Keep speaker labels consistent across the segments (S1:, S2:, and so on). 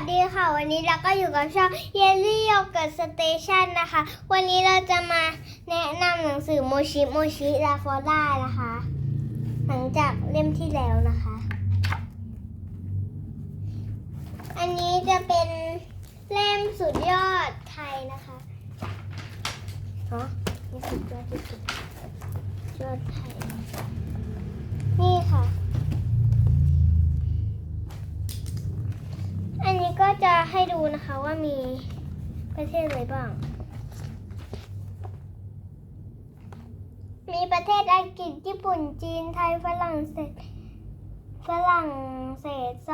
S1: สดีค่ะ วันนี้เราก็อยู่กับช่องเยลลี่โยเกิร์ตสเตชันนะคะ วันนี้เราจะมาแนะนำหนังสือโมชิโมชิลาฟอด้านะคะ หลังจากเล่มที่แล้วนะคะ อันนี้จะเป็นเล่มสุดยอดไทยนะคะฮะนี่สุดยอดที่สุดยอดไทย นี่ค่ะ จะให้ดูนะคะว่ามีประเทศอะไรบ้าง มีประเทศอังกฤษญี่ปุ่นจีนไทยฝรั่งเศสฝรั่งเศสส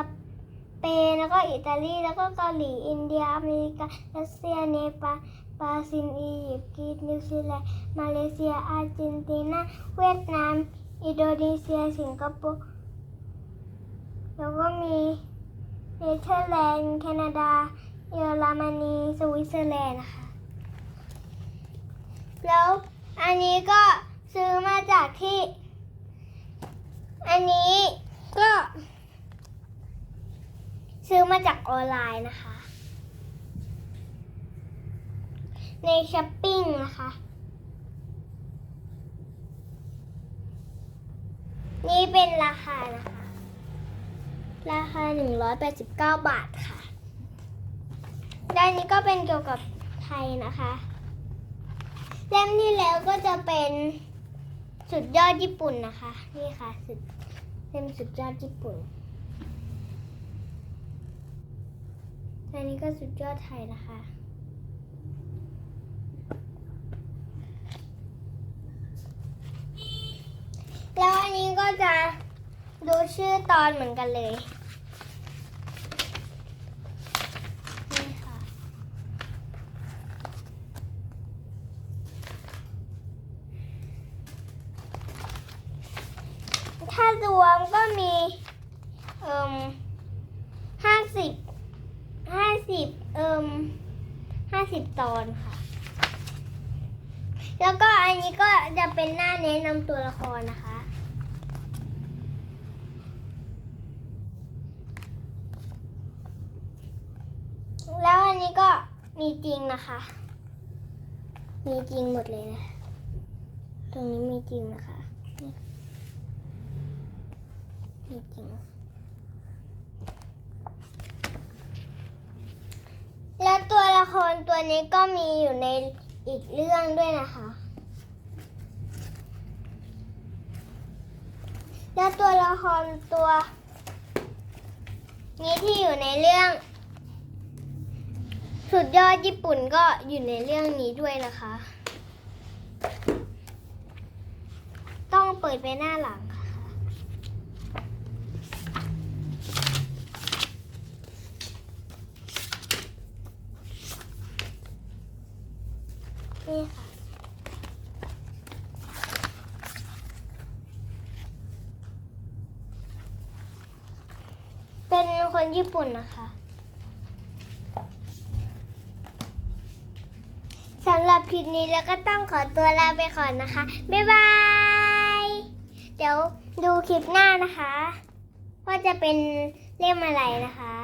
S1: เปนแล้วก็อิตาลีแล้วก็เกาหลีอินเดียอเมริการัสเซียเนปาลบราซิลอียิปต์กรีซนิวซีแลนด์มาเลเซียอาร์เจนตินาเวียดนาม อินโดนีเซียสิงคโปร์แล้วก็มี เนเธอร์แลนด์ แคนาดา เยอรมนี สวิตเซอร์แลนด์นะคะ แล้วอันนี้ก็ซื้อมาจากที่ อันนี้ก็ ซื้อมาจากออนไลน์นะคะ ในช้อปปิ้งนะคะ นี่เป็นราคานะคะ ราคา 189 บาทค่ะด้านนี้ก็เป็นเกี่ยวกับไทยนะคะ เล่มที่แล้วก็จะเป็นสุดยอดญี่ปุ่นนะคะ นี่ค่ะสุดเล่มสุดยอดญี่ปุ่นอันนี้ก็สุดยอดไทยนะคะ แล้วอันนี้ก็จะดูชื่อตอนเหมือนกันเลย นี่ค่ะ ถ้ารวมก็มีเอ่มห้าสิบห้าสิบเอ่มห้าสิบตอนค่ะ แล้วก็อันนี้ก็จะเป็นหน้าแนะนำตัวละครนะคะ แล้วอันนี้ก็มีจริงนะคะ มีจริงหมดเลยนะ ตรงนี้มีจริงนะคะ จริงแล้วตัวละครตัวนี้ก็มีอยู่ในอีกเรื่องด้วยนะคะ แล้วตัวละครตัวนี้ที่อยู่ในเรื่อง สุดยอดญี่ปุ่นก็อยู่ในเรื่องนี้ด้วยนะคะ ต้องเปิดไปหน้าหลังค่ะ นี่ค่ะเป็นคนญี่ปุ่นนะคะสำหรับคลิปนี้แล้วก็ต้องขอตัวลาไปก่อนนะคะ บ๊ายบาย เดี๋ยวดูคลิปหน้านะคะ ว่าจะเป็นเล่มอะไรนะคะ